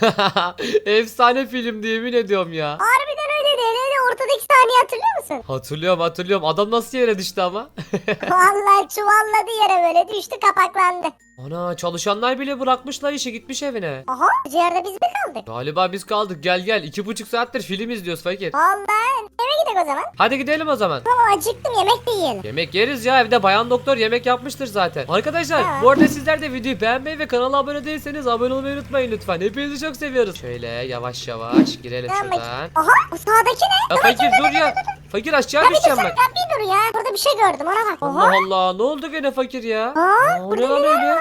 Efsane filmdi yemin ediyorum ya. Harbiden öyle değil. Öyle ortadaki sahneyi hatırlıyor musun? Hatırlıyorum hatırlıyorum. Adam nasıl yere düştü ama? Vallahi çuvalladı yere böyle düştü kapaklandı. Ana çalışanlar bile bırakmışlar işe gitmiş evine. Aha ciğerde biz mi kaldık? Galiba biz kaldık. Gel gel. iki buçuk saattir film izliyoruz fakir. Vallahi eve gidelim o zaman. Hadi gidelim o zaman. Ama acıktım yemek de yiyelim. Yemek yeriz ya evde bayan doktor yemek yapmıştır zaten. Arkadaşlar Ha. bu arada sizler de videoyu beğenmeyi ve kanala abone değilseniz abone olmayı unutmayın lütfen. Hepinizi çok seviyoruz. Şöyle yavaş yavaş girelim Tamam, şuradan. Aha bu sağdaki ne? Ya fakir dur ya. Fakir aşağı Ya bir düşeceğim bak. sen bir dur ya. Burada bir şey gördüm ona bak. Allah Oha. Allah ne oldu gene fakir ya? Aa, Aa, o ne burada lan neler öyle?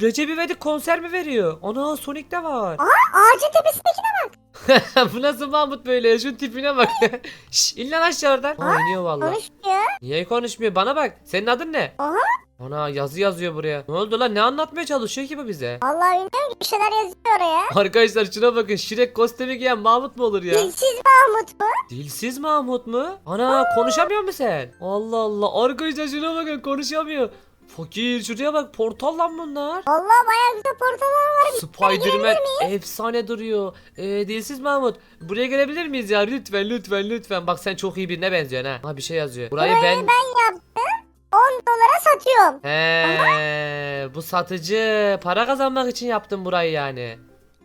Recep İvedik konser mi veriyor? Ana Sonic'te var. Aha ağacın tepesindekine bak. Bu nasıl Mahmut böyle? Şu tipine bak. Şş, in lan aşağı oradan. Aa, iniyor valla. Konuşmuyor. Niye konuşmuyor? Bana bak. Senin adın ne? Aha. Ana yazı yazıyor buraya. Ne oldu lan? Ne anlatmaya çalışıyor ki bu bize? Vallahi bilmiyorum ki bir şeyler yazıyor oraya. Arkadaşlar şuna bakın. Şirek kostümü giyen Mahmut mu olur ya? Dilsiz Mahmut mu? Dilsiz Mahmut mu? Ana konuşamıyor mu sen? Allah Allah. Arkadaşlar şuna bakın konuşamıyor. Fakir şuraya bak portal lan bunlar. Vallahi bayağı güzel portalar var. Spiderman efsane duruyor. Ee, dilsiz Mahmut buraya gelebilir miyiz ya lütfen lütfen lütfen. Bak sen çok iyi birine benziyorsun ha. Ha bir şey yazıyor. Burayı Burayı ben... ben yaptım. 10 dolara satıyorum. He, bu satıcı para kazanmak için yaptım burayı yani.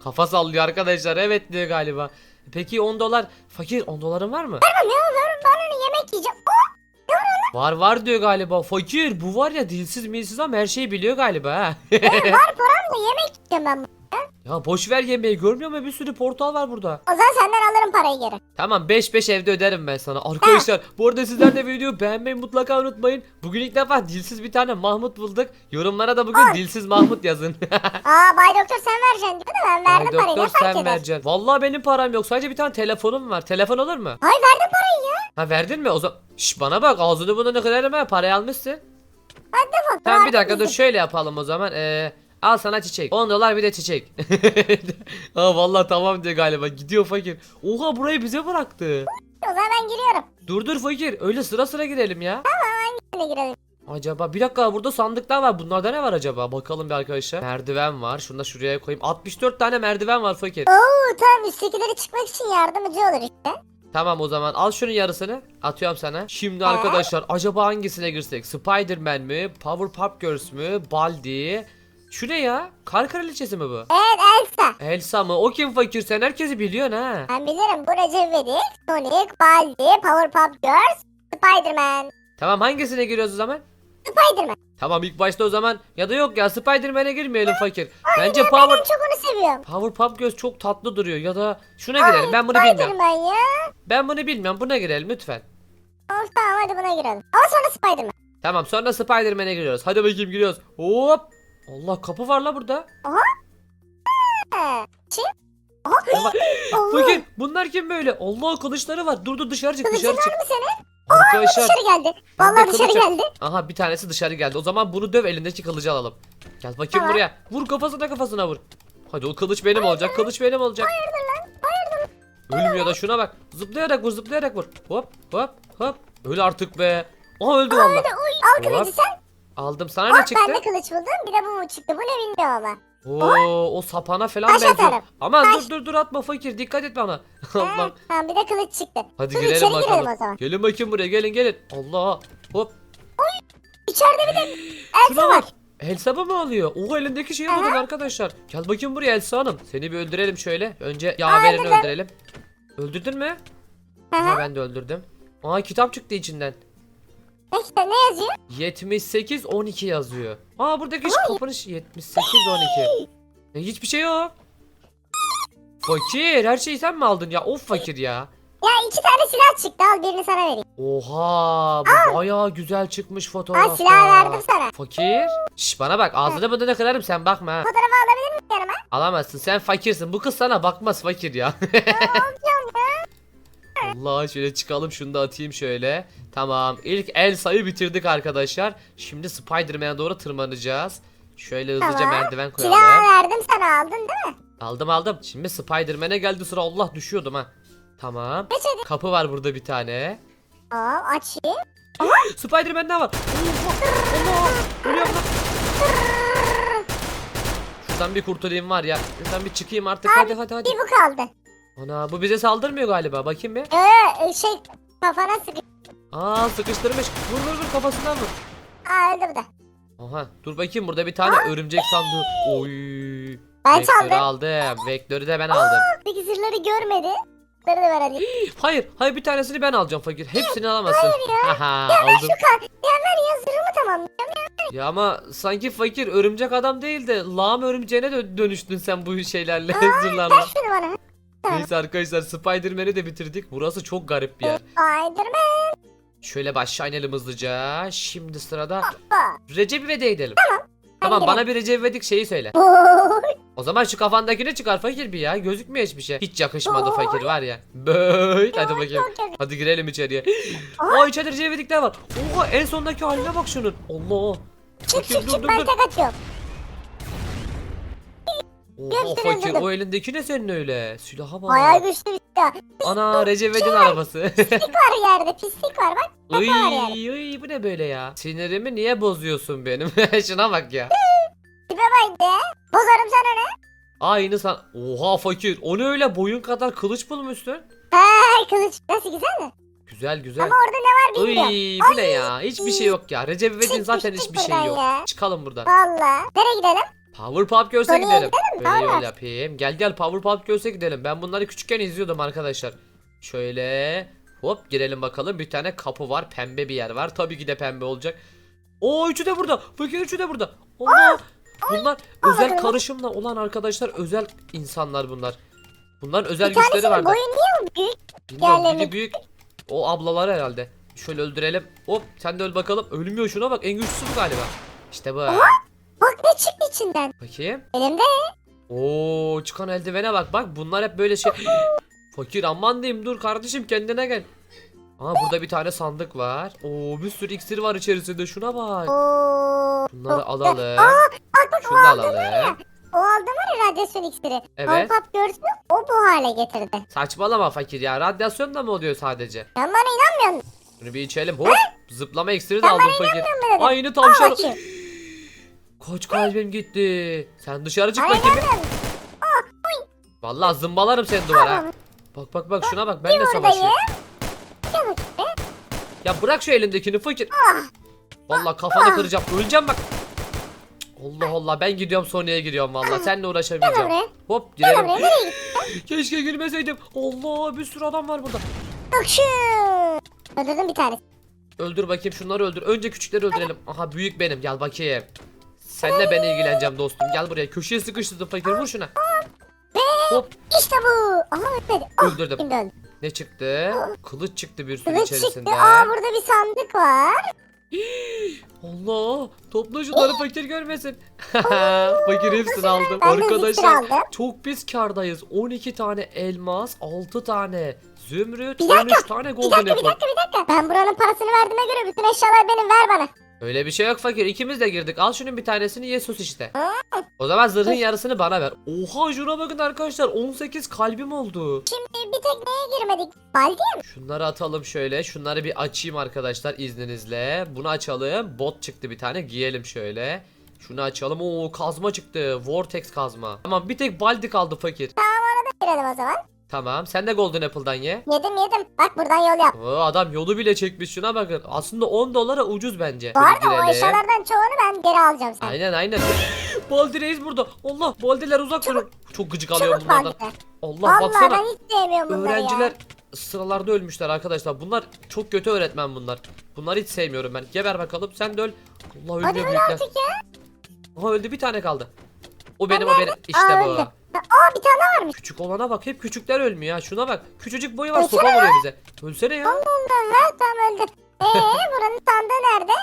Kafa sallıyor arkadaşlar evet diyor galiba. Peki 10 dolar fakir 10 doların var mı? Tamam ya ben, ben onu yemek yiyeceğim. Oh, Var var diyor galiba. Fakir bu var ya dilsiz milsiz ama her şeyi biliyor galiba ha. var param da yemek yiyeceğim ben. Ya boş ver yemeği görmüyor musun? Bir sürü portal var burada. O zaman senden alırım parayı geri. Tamam 5-5 evde öderim ben sana. Arkadaşlar bu arada sizler de videoyu beğenmeyi mutlaka unutmayın. Bugün ilk defa dilsiz bir tane Mahmut bulduk. Yorumlara da bugün dilsiz Mahmut yazın. Aa Bay Doktor sen vereceksin diyor da ben Ay verdim parayı doktor ne fark sen eder? vereceksin. Vallahi benim param yok. Sadece bir tane telefonum var. Telefon olur mu? Hayır verdim parayı ya. Ha verdin mi? O zaman Şş, bana bak ağzını bunu kadar hemen parayı almışsın. Hadi defol. Tamam bir dakika dur şöyle yapalım o zaman. Ee, al sana çiçek. 10 dolar bir de çiçek. ha vallahi tamam diyor galiba. Gidiyor fakir. Oha burayı bize bıraktı. O zaman ben giriyorum. Dur dur fakir. Öyle sıra sıra girelim ya. Hadi girelim. Acaba bir dakika burada sandıklar var. Bunlarda ne var acaba? Bakalım bir arkadaşlar. Merdiven var. Şunu da şuraya koyayım. 64 tane merdiven var fakir. Oo tamam üsttekileri çıkmak için yardımcı olur işte. Tamam o zaman al şunun yarısını. Atıyorum sana. Şimdi arkadaşlar acaba hangisine girsek? Spider-Man mi? Powerpuff Girls mü? Baldi? Şu ne ya? Kar kraliçesi mi bu? Evet Elsa. Elsa mı? O kim fakir? Sen herkesi biliyorsun ha. Ben bilirim bu Recep İvedik, Sonic, Baldi, Powerpuff Girls, Spiderman. Tamam hangisine giriyoruz o zaman? Spiderman. Tamam ilk başta o zaman ya da yok ya Spider-Man'e girmeyelim fakir. Bence Ben en Power çok onu seviyorum. Powerpuff Girls çok tatlı duruyor ya da şuna girelim. Ben bunu bilmiyorum. Spiderman ya. Ben bunu bilmiyorum. Buna girelim lütfen. Of tamam hadi buna girelim. Ama sonra Spiderman. Tamam sonra Spider-Man'e giriyoruz. Hadi bakayım giriyoruz. Hop. Allah kapı var la burada. Aha. Ama-. Fakir bunlar kim böyle? Allah kılıçları var. Dur dur dışarı çık Kılıcın dışarı var çık. mı senin? Arkadaşlar. Dışarı geldi. bende Vallahi dışarı kılıç geldi. Aha bir tanesi dışarı geldi. O zaman bunu döv elindeki kılıcı alalım. Gel bakayım Tamam. buraya. Vur kafasına kafasına vur. Hadi o kılıç benim olacak. Kılıç benim olacak. Hayırdır lan? Hayırdır. Ölmüyor da şuna bak. Zıplayarak vur zıplayarak vur. Hop hop hop. Öl artık be. Aha öldü valla. Al kılıcı sen. Aldım. Sana ne Bak çıktı? ben de kılıç buldum. Bir de bu çıktı? Bu ne bilmiyorum ama. Oo o sapana falan Taş benziyor. atarım. Aman Taş. dur dur dur atma fakir. Dikkat et bana. Allah. Ha, tamam bir de kılıç çıktı. Hadi Dur, girelim içeri bakalım. girelim o zaman. Gelin bakayım buraya gelin gelin. Allah. Hop. İçeride bir de Şuna Elsa bak. var. Elsa mı alıyor? O elindeki şeyi Aha. alın arkadaşlar. Gel bakayım buraya Elsa Hanım. Seni bir öldürelim şöyle. Önce yaverini öldürelim. Öldürdün mü? Hı Ha, hı. ben de öldürdüm. Aa kitap çıktı içinden. İşte, ne yazıyor? 78 12 yazıyor. Aa buradaki hiç kapanış 78 12. E, hiçbir şey yok. Fakir her şeyi sen mi aldın ya? Of fakir ya. Ya iki tane silah çıktı. Al birini sana vereyim. Oha bu bayağı güzel çıkmış fotoğrafta. Al silah verdim sana. Fakir. Şş bana bak ağzını burnunu kırarım sen bakma ha. Fotoğrafı alabilir miyim yanıma? Alamazsın sen fakirsin. Bu kız sana bakmaz fakir ya. Allah şöyle çıkalım şunu da atayım şöyle. Tamam ilk Elsa'yı bitirdik arkadaşlar. Şimdi Spider-Man'e doğru tırmanacağız. Şöyle hızlıca Tamam. merdiven koyalım. Silah verdim sana aldın değil mi? Aldım aldım. Şimdi Spider-Man'e geldi sıra Allah düşüyordum ha. Tamam. Hadi. Kapı var burada bir tane. Aa açayım. Spider-Man ne var? Allah! Şuradan bir kurtulayım var ya. Şuradan bir çıkayım artık hadi hadi hadi. Bir bu kaldı. Ana bu bize saldırmıyor galiba. Bakayım bir. Ee, şey kafana sıkı. Aa sıkıştırmış. Vur vur vur kafasından vur. Aa öldü bu da. Aha dur bakayım burada bir tane örümcek sandığı. Oy. Ben Vektörü çaldım. aldım. Vektörü de ben aldım. Peki zırhları görmedi. Zırhları da ver hadi. Hayır, hayır bir tanesini ben alacağım fakir. Hepsini alamazsın. Haha Şu aldım. kan. Ya ver ya zırhımı tamamlayacağım. Ya ama sanki fakir örümcek adam değil de lağım örümceğine dö- dönüştün sen bu şeylerle zırhlarla. Ver şunu bana. Neyse arkadaşlar Spider-Man'i de bitirdik. Burası çok garip bir yer. Spiderman. Şöyle başa inelim hızlıca. Şimdi sırada. Recep İvedik'e gidelim. Tamam bana bir Recep İvedik şeyi söyle. O zaman şu kafandakini çıkar fakir bir ya. Gözükmüyor hiçbir şey. Hiç yakışmadı fakir var ya. Böyt hadi bakayım. Hadi girelim içeriye. Aa içeride Recep İvedik'ler var. Oha en sondaki haline bak şunun. Allah. Çık çık çık ben tek atıyorum. Oha Göster fakir o elindeki ne senin öyle? Silaha bak. Bayağı güçlü bir silah. Ana Recep İvedik'in arabası. Pislik var yerde pislik var bak. Uy, var yani. bu ne böyle ya? Sinirimi niye bozuyorsun benim? Şuna bak ya. Tipe bak de. Bozarım sen onu. Aynı san... Oha fakir. O ne öyle boyun kadar kılıç bulmuşsun? He kılıç. Nasıl güzel mi? Güzel güzel. Ama orada ne var bilmiyorum. Uy bu ne ya? Hiçbir şey yok ya. Recep İvedik'in Çık, zaten hiçbir şey yok. ya. Çıkalım buradan. Valla. Nereye gidelim? Powerpuff Girls'e gidelim. gidelim? Böyle yol yapayım. Gel gel Powerpuff Girls'e gidelim. Ben bunları küçükken izliyordum arkadaşlar. Şöyle hop girelim bakalım. Bir tane kapı var. Pembe bir yer var. Tabii ki de pembe olacak. Oo üçü de burada. Fakir üçü de burada. Allah. Bunlar özel karışımla olan arkadaşlar özel insanlar bunlar. Bunların özel Bir güçleri tanesinin var. boyu niye büyük? Bilmiyorum biri diğerlerini- büyük. O ablalar herhalde. Şöyle öldürelim. Hop sen de öl bakalım. Ölmüyor şuna bak. En güçlüsü bu galiba. İşte bu. Bak çıktı içinden. Bakayım. Elimde. Oo çıkan eldivene bak bak bunlar hep böyle şey. Fakir aman diyeyim dur kardeşim kendine gel. Aa burada bir tane sandık var. Oo bir sürü iksir var içerisinde şuna bak. Oo. Bunları alalım. Bak bak o Şunu da aldım var ya. alalım. O aldım var ya radyasyon iksiri. Evet. Powerpuff görsün o bu hale getirdi. Saçmalama fakir ya. Radyasyon da mı oluyor sadece? Sen bana inanmıyorsun. Bunu bir içelim. Hop. Zıplama iksiri de aldım fakir. mu dedim? Aynı Al tavşan. bakayım. Kaç kalbim gitti. Sen dışarı çık bakayım. inanmıyorsun. Vallahi zımbalarım seni duvara. Bak bak bak şuna bak ben de savaşıyorum. Ya bırak şu elindekini fakir. Vallahi kafanı kıracağım. Öleceğim bak. Allah Allah ben gidiyorum Sony'ye giriyorum vallahi. Seninle Gel uğraşamayacağım. Hop gittin? Keşke girmeseydim. Allah bir sürü adam var burada. Öldürdüm bir tanesi. Öldür bakayım şunları öldür. Önce küçükleri öldürelim. Aha büyük benim gel bakayım. Senle ben ilgileneceğim dostum. Gel buraya. Köşeye sıkıştırdım fakir vur şuna. Hop İşte bu. Aha ölmedi. Ah, öldürdüm. Şimdi öldü. Ne çıktı? Kılıç çıktı bir sürü Kılıç içerisinde. çıktı. Aa burada bir sandık var. Allah topla şunları fakir görmesin. fakir hepsini aldım. Ben de iksir Arkadaşlar aldım. çok biz kardayız. 12 tane elmas, 6 tane zümrüt, Bir dakika, 13 tane Bir golden dakika bir apple. dakika bir dakika. Ben buranın parasını verdiğime göre bütün eşyalar benim ver bana. Öyle bir şey yok fakir. İkimiz de girdik. Al şunun bir tanesini ye sus işte. O zaman zırhın yarısını bana ver. Oha şuna bakın arkadaşlar. 18 kalbim oldu. Şimdi bir tek neye girmedik? Baldiye mi? Şunları atalım şöyle. Şunları bir açayım arkadaşlar izninizle. Bunu açalım. Bot çıktı bir tane. Giyelim şöyle. Şunu açalım. Oo kazma çıktı. Vortex kazma. Tamam bir tek baldi kaldı fakir. Girelim o zaman. Tamam sen de golden apple'dan ye. Yedim yedim. Bak buradan yol yap. Oo, adam yolu bile çekmiş şuna bakın. Aslında 10 dolara ucuz bence. Bu arada o eşyalardan çoğunu ben geri alacağım sen. Aynen aynen. Baldi reis burada. Allah baldiler uzak durun. Çok gıcık alıyorum Çabuk bunlardan. baldiler. Allah Vallahi baksana. ben hiç sevmiyorum bunları Öğrenciler ya. sıralarda ölmüşler arkadaşlar. Bunlar çok kötü öğretmen bunlar. Bunları hiç sevmiyorum ben. Geber bakalım sen de öl. Allah Hadi ölmüyor öl büyükler. artık ya. Aha öldü bir tane kaldı. O benim o benim. İşte Aa, bu. öldü. Aa bir tane varmış. Küçük olana bak hep küçükler ölmüyor ha. Şuna bak. Küçücük boyu var Ölsene sopa vuruyor bize. Ölsene ya. Allah ha tamam öldü. Eee buranın sandığı nerede?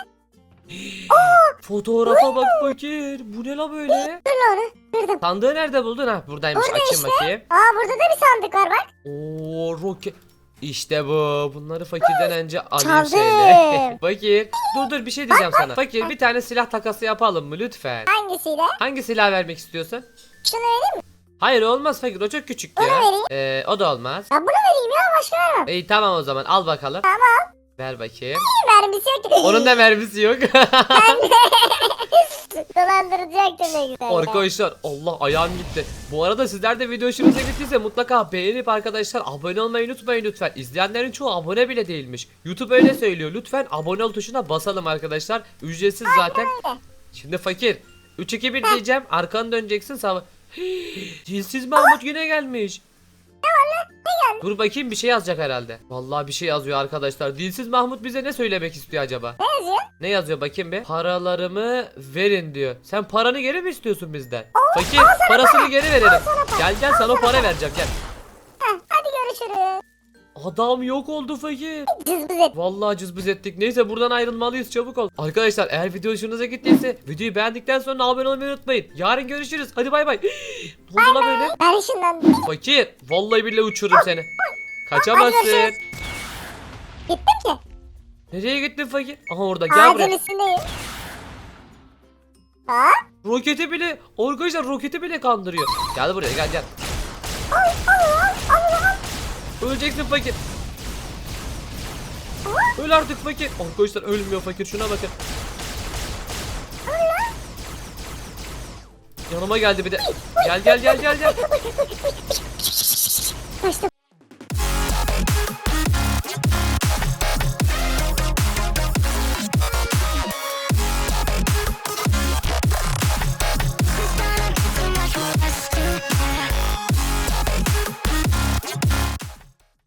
Fotoğrafa bak fakir. Bu ne la böyle? Dur onu. Kırdım. Sandığı nerede buldun ha? Buradaymış. Burada Açayım işte. bakayım. Aa burada da bir sandık var bak. Oo roket. İşte bu. Bunları fakirden önce alayım Çaldım. şöyle. fakir. Dur dur bir şey diyeceğim sana. Fakir bir tane silah takası yapalım mı lütfen? Hangisiyle? Hangi silah vermek istiyorsun? Şunu vereyim mi? Hayır olmaz fakir o çok küçük Bunu ya. vereyim. Ee, o da olmaz. Ya bunu vereyim ya başka vermem. İyi tamam o zaman al bakalım. Tamam. Ver bakayım. Mermisi yok. Onun da mermisi yok. Dolandıracaktım ne güzel ya. Arkadaşlar Allah ayağım gitti. Bu arada sizler de video hoşunuza gittiyse mutlaka beğenip arkadaşlar abone olmayı unutmayın lütfen. İzleyenlerin çoğu abone bile değilmiş. YouTube öyle söylüyor. Lütfen abone ol tuşuna basalım arkadaşlar. Ücretsiz zaten. Şimdi fakir. 3 2 1 diyeceğim. Arkanı döneceksin sağ. Dilsiz Mahmut yine gelmiş. Dur bakayım bir şey yazacak herhalde. Vallahi bir şey yazıyor arkadaşlar. Dilsiz Mahmut bize ne söylemek istiyor acaba? Ne yazıyor? Ne yazıyor bakayım bir? Paralarımı verin diyor. Sen paranı geri mi istiyorsun bizden? Fakir parasını geri verelim. Gel gel sana para vereceğim gel. Heh, hadi görüşürüz. Adam yok oldu fakir. Cızbız et. Vallahi cızbız ettik. Neyse buradan ayrılmalıyız çabuk ol. Arkadaşlar eğer video hoşunuza gittiyse videoyu beğendikten sonra abone olmayı unutmayın. Yarın görüşürüz. Hadi bay bay. ne oldu lan böyle? Ben ışınlandım. Fakir. Vallahi billahi uçururum seni. Kaçamazsın. görüşürüz. Gittim ki. Nereye gittin fakir? Aha orada gel Ağacın buraya. üstündeyim. Ha? Roketi bile arkadaşlar roketi bile kandırıyor. Gel buraya gel gel. Öleceksin fakir. Öl artık fakir. Arkadaşlar ölmüyor fakir şuna bakın. Yanıma geldi bir de. Gel gel gel gel gel.